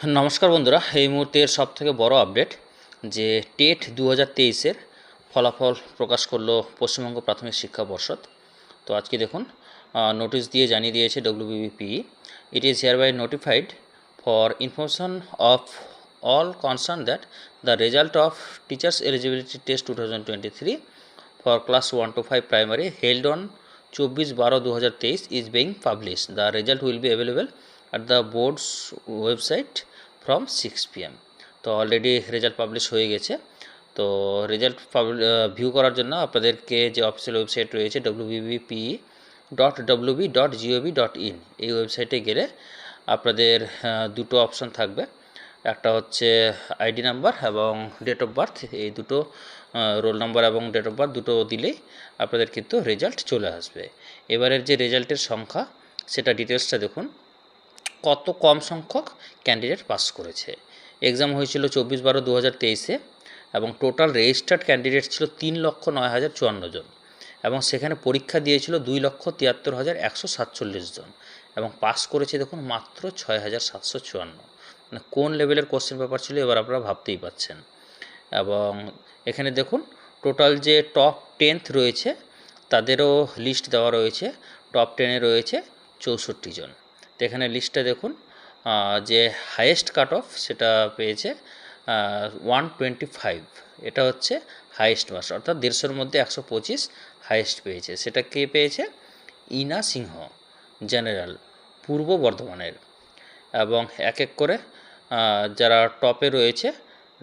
নমস্কার বন্ধুরা, এই মুহূর্তের সব থেকে বড় আপডেট যে টেট দু হাজার তেইশের ফলাফল প্রকাশ করল পশ্চিমবঙ্গ প্রাথমিক শিক্ষা পর্ষদ। তো আজকে দেখুন নোটিশ দিয়ে জানিয়ে দিয়েছে WBP it is hereby notified for information of all concern that the result of teachers eligibility test two thousand twenty three for class one to five primary held on চব্বিশ বারো দু হাজার তেইশ is being publish the result will be available at the boards website from six PM তো already result publish হয়ে গেছে। তো result view করার জন্য আপনাদেরকে যে অফিসিয়াল ওয়েবসাইট রয়েছে WBBP dot WB dot GOV dot in এই ওয়েবসাইটে গেলে আপনাদের দুটো অপশন থাকবে। একটা হচ্ছে আইডি নাম্বার এবং ডেট অফ বার্থ এই দুটো রোল নাম্বার এবং ডেট অফ বার্থ দুটো দিলেই আপনাদের কিন্তু রেজাল্ট চলে আসবে। এবারের যে রেজাল্টের সংখ্যা, সেটা ডিটেলসটা দেখুন। কত কম সংখ্যক ক্যান্ডিডেট পাস করেছে। এক্সাম হয়েছিল চব্বিশ বারো দু হাজার তেইশে এবং টোটাল রেজিস্টার্ড ক্যান্ডিডেট ছিল তিন লক্ষ নয় হাজার চুয়ান্ন জন এবং সেখানে পরীক্ষা দিয়েছিল দুই লক্ষ তিয়াত্তর হাজার একশো সাতচল্লিশ জন এবং পাস করেছে দেখুন মাত্র ছয় হাজার সাতশো চুয়ান্ন। মানে কোন লেভেলের কোশ্চেন পেপার ছিল এবার আপনারা ভাবতেই পাচ্ছেন। এবং এখানে দেখুন টোটাল যে টপ টেন্থ রয়েছে, তাদেরও লিস্ট দেওয়া রয়েছে টপ টেনে রয়েছে চৌষট্টি জন। তো এখানে লিস্টটা দেখুন যে হাইয়েস্ট কাট অফ সেটা পেয়েছে ওয়ান টোয়েন্টি ফাইভ এটা হচ্ছে হাইয়েস্ট মার্কস অর্থাৎ দেড়শোর মধ্যে একশো পঁচিশ হাইয়েস্ট পেয়েছে। সেটা কে পেয়েছে? ইনা সিংহ জেনারেল পূর্ব বর্ধমানের। এবং এক এক করে যারা টপে রয়েছে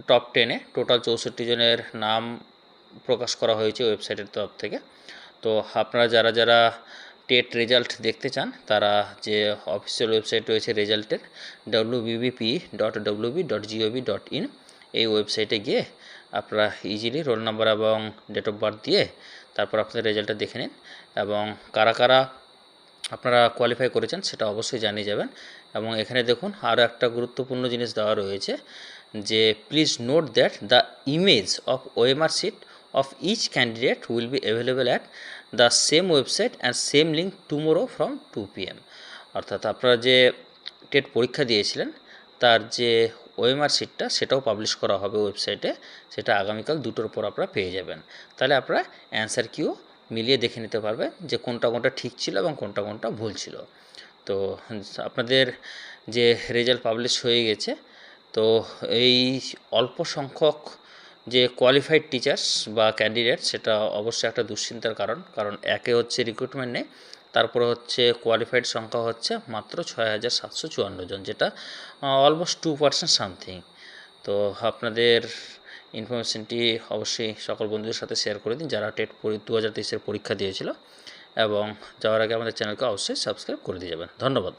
টপ টেনে টোটাল চৌষট্টি জনের নাম প্রকাশ করা হয়েছে ওয়েবসাইটের তরফ থেকে। তো আপনারা যারা যারা টেট রেজাল্ট দেখতে চান, তারা যে অফিসিয়াল ওয়েবসাইট রয়েছে রেজাল্টের W BBP dot WB dot GOV dot in এই ওয়েবসাইটে গিয়ে আপনারা ইজিলি রোল নাম্বার এবং ডেট অফ বার্থ দিয়ে তারপর আপনাদের রেজাল্টটা দেখে নিন এবং কারা কারা আপনারা কোয়ালিফাই করেছেন সেটা অবশ্যই জানিয়ে যাবেন এবং এখানে দেখুন আরও একটা গুরুত্বপূর্ণ জিনিস দেওয়া রয়েছে যে please note that the image of OMR sheet of each candidate will be available at the same website and same link tomorrow from two PM অর্থাৎ আপনারা যে টেট পরীক্ষা দিয়েছিলেন, তার যে ওএমআর সিটটা সেটাও পাবলিশ করা হবে ওয়েবসাইটে সেটা আগামীকাল দুটোর পর আপনারা পেয়ে যাবেন। তাহলে আপনারা অ্যান্সার কিউ মিলিয়ে দেখে নিতে পারবেন যে কোনটা কোনটা ঠিক ছিল এবং কোনটা কোনটা ভুল ছিল। তো আপনাদের যে রেজাল্ট পাবলিশ হয়ে গেছে, তো এই অল্প সংখ্যক যে কোয়ালিফাইড টিচার্স বা ক্যান্ডিডেট সেটা অবশ্যই একটা দুশ্চিন্তার কারণ। কারণ একে হচ্ছে রিক্রুটমেন্ট নেই তারপরে হচ্ছে কোয়ালিফাইড সংখ্যা হচ্ছে মাত্র ছয় হাজার সাতশো চুয়ান্ন জন, যেটা অলমোস্ট টু পার্সেন্ট সামথিং তো আপনাদের ইনফরমেশনটি অবশ্যই সকল বন্ধুদের সাথে শেয়ার করে দিন, যারা টেট দু হাজার তেইশের পরীক্ষা দিয়েছিল, এবং যাওয়ার আগে আমাদের চ্যানেলকে অবশ্যই সাবস্ক্রাইব করে দিয়ে যাবেন। ধন্যবাদ।